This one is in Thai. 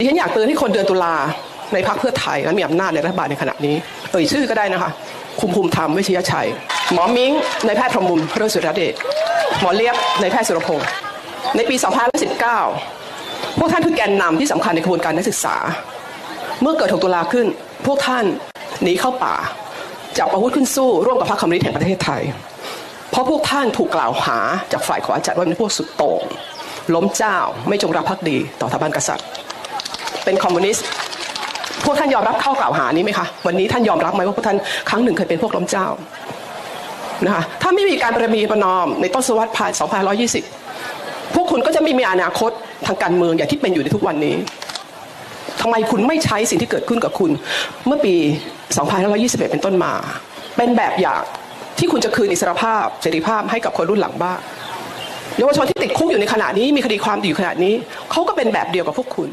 ดิฉันอยากเตือนให้คนเดือนตุลาในพรรคเพื่อไทยและมีอำนาจในรัฐบาลในขณะนี้ เอ่ยชื่อก็ได้นะคะ คุมภูมิธรรมวิชยชัย หมอมิ้งในายแพทย์พรมบุญเรื่องสุรเดชหมอเลียบในายแพทย์สุรพงศ์ในปี 2019 พวกท่านคือแกนนำที่สำคัญในกระบวนการนักศึกษา เมื่อเกิด 6 ตุลาขึ้น พวกท่านหนีเข้าป่าจับอาวุธขึ้นสู้ร่วมกับพรรคคอมมิวนิสต์แห่งประเทศไทย เพราะพวกท่านถูกกล่าวหาจากฝ่ายขวาจัดว่าเป็นพวกสุดโต่งล้มเจ้าไม่จงรักภักดีต่อสถาบันกษัตริย์ เป็นคอมมิวนิสต์พวกท่านยอมรับข้อกล่าวหานี้ไหมคะวันนี้ท่านยอมรับไหมว่าพวกท่านครั้งหนึ่งเคยเป็นพวกล้มเจ้านะคะถ้าไม่มีการประมีประนอมในต้นศตวรรษผ่าน2520 พวกคุณก็จะไม่มีอนาคตทางการเมืองอย่างที่เป็นอยู่ในทุกวันนี้ทำไมคุณไม่ใช้สิ่งที่เกิดขึ้นกับคุณ เมื่อปี 2521 เป็นต้นมา เป็นแบบอย่างที่คุณจะคืนอิสรภาพเสรีภาพให้กับคนรุ่นหลังบ้างเยาวชนที่ติดคุกอยู่ในขณะนี้มีคดีความอยู่ขณะนี้เขาก็เป็นแบบเดียวกับพวกคุณ